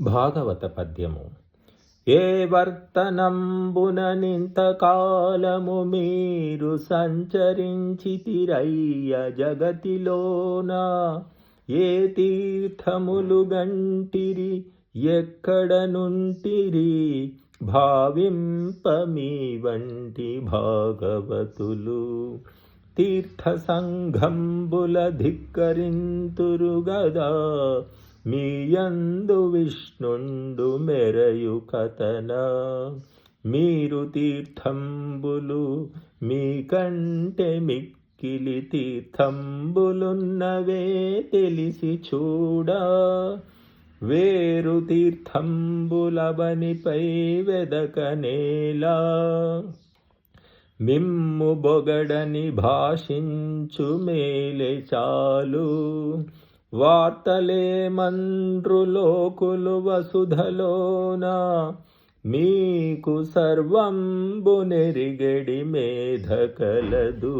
భాగవత పద్యము. ఏ వర్తనంబుననింతకాలము మీరు సంచరించితిరయ్య జగతిలోన? ఏ తీర్థములు గంటిరి ఎక్కడ నుంటిరి? భావింపమి వంటి భాగవతులు. తీర్థ సంఘంబుల ధిక్కరింతురు గదా? మీయందు విష్ణుండు మెరయు కథన. మీరు తీర్థంబులు మీకంటే మిక్కిలి తీర్థంబులున్నవే తెలిసి చూడా. వేరు తీర్థంబులబనిపై వెదకనేలా మిమ్ము బొగడని భాషించు మేలే చాలు. వార్తలే మండ్రులోకులు వసుధలోన మీకు సర్వంబు నెరిగడి మేధ కలదు.